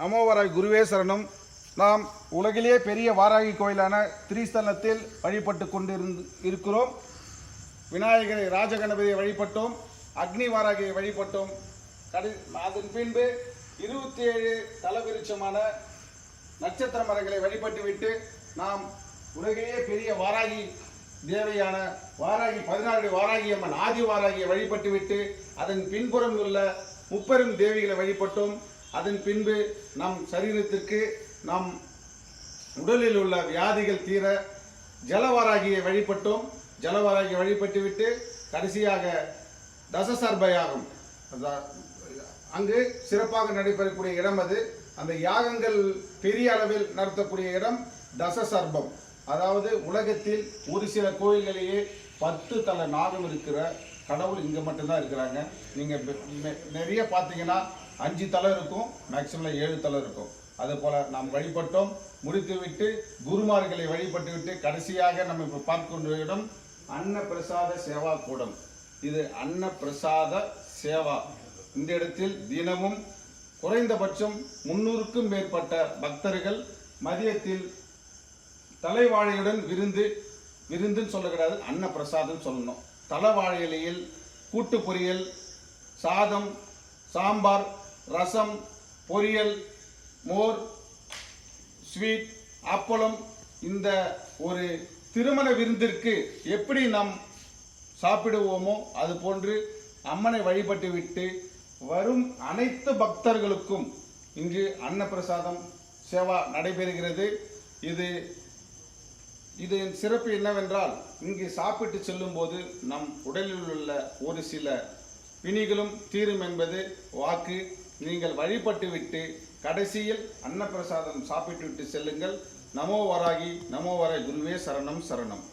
நமோவராய் குருவே சரணம். நாம் உலகிலேயே பெரிய வாராகி கோயிலான திரிஸ்தலத்தில் வழிபட்டு கொண்டிருந்து இருக்கிறோம். விநாயகரை ராஜகணபதியை வழிபட்டோம். அக்னி வாராகியை வழிபட்டோம். கடி அதன் பின்பு இருபத்தி ஏழு தலவிருட்சமான நட்சத்திர மரங்களை வழிபட்டுவிட்டு நாம் உலகிலேயே பெரிய வாராகி தேவையான வாராகி பதினாறு வாராகி அம்மன் ஆதி வாராகியை வழிபட்டுவிட்டு அதன் பின்புறம் உள்ள முப்பெரும் தேவிகளை வழிபட்டோம். அதன் பின்பு நம் சரீரத்திற்கு நம் உடலில் உள்ள வியாதிகள் தீர ஜலவாராகியை வழிபட்டோம். ஜலவாராகியை வழிபட்டுவிட்டு கடைசியாக தசசர்பயாகம். அங்கு சிறப்பாக நடைபெறக்கூடிய இடம் அது. அந்த யாகங்கள் பெரிய அளவில் நடத்தக்கூடிய இடம் தசசர்பம். அதாவது உலகத்தில் ஒரு சில கோயில்களிலேயே பத்து தலை நாகம் இருக்கிற கடவுள் இங்கே மட்டும்தான் இருக்கிறாங்க. நீங்கள் நிறைய பார்த்தீங்கன்னா அஞ்சு தலை இருக்கும் மேக்சிமம் ஏழு தலை இருக்கும். அதுபோல் நாம் வழிபட்டோம் முடித்துவிட்டு குருமார்களை வழிபட்டு விட்டு கடைசியாக நம்ம இப்போ பார்க்கின்ற இடம் அன்னப்பிரசாத சேவா கூடம். இது அன்னப்பிரசாத சேவா. இந்த இடத்தில் தினமும் குறைந்தபட்சம் முன்னூறுக்கும் மேற்பட்ட பக்தர்கள் மதியத்தில் தலைவாழையுடன் விருந்து விருந்துன்னு சொல்லக்கூடாது அன்னப்பிரசாதம் சொல்லணும். தலைவாழை இலையில் கூட்டு பொரியல் சாதம் சாம்பார் ரசம் பொரியல் மோர் ஸ்வீட் அப்பளம் இந்த ஒரு திருமண விருந்திற்கு எப்படி நாம் சாப்பிடுவோமோ அது போன்று அம்மனை வழிபட்டு விட்டு வரும் அனைத்து பக்தர்களுக்கும் இங்கு அன்னப்பிரசாதம் சேவா நடைபெறுகிறது. இது இதன் சிறப்பு என்னவென்றால் இங்கு சாப்பிட்டு செல்லும்போது நம் உடலில் உள்ள ஒரு சில பிணிகளும் தீரும் என்பது வாக்கு. நீங்கள் வழிபட்டுவிட்டு கடைசியில் அன்னப்பிரசாதம் சாப்பிட்டுவிட்டு செல்லுங்கள். நமோ வராகி நமோ வர குருவே சரணம் சரணம்.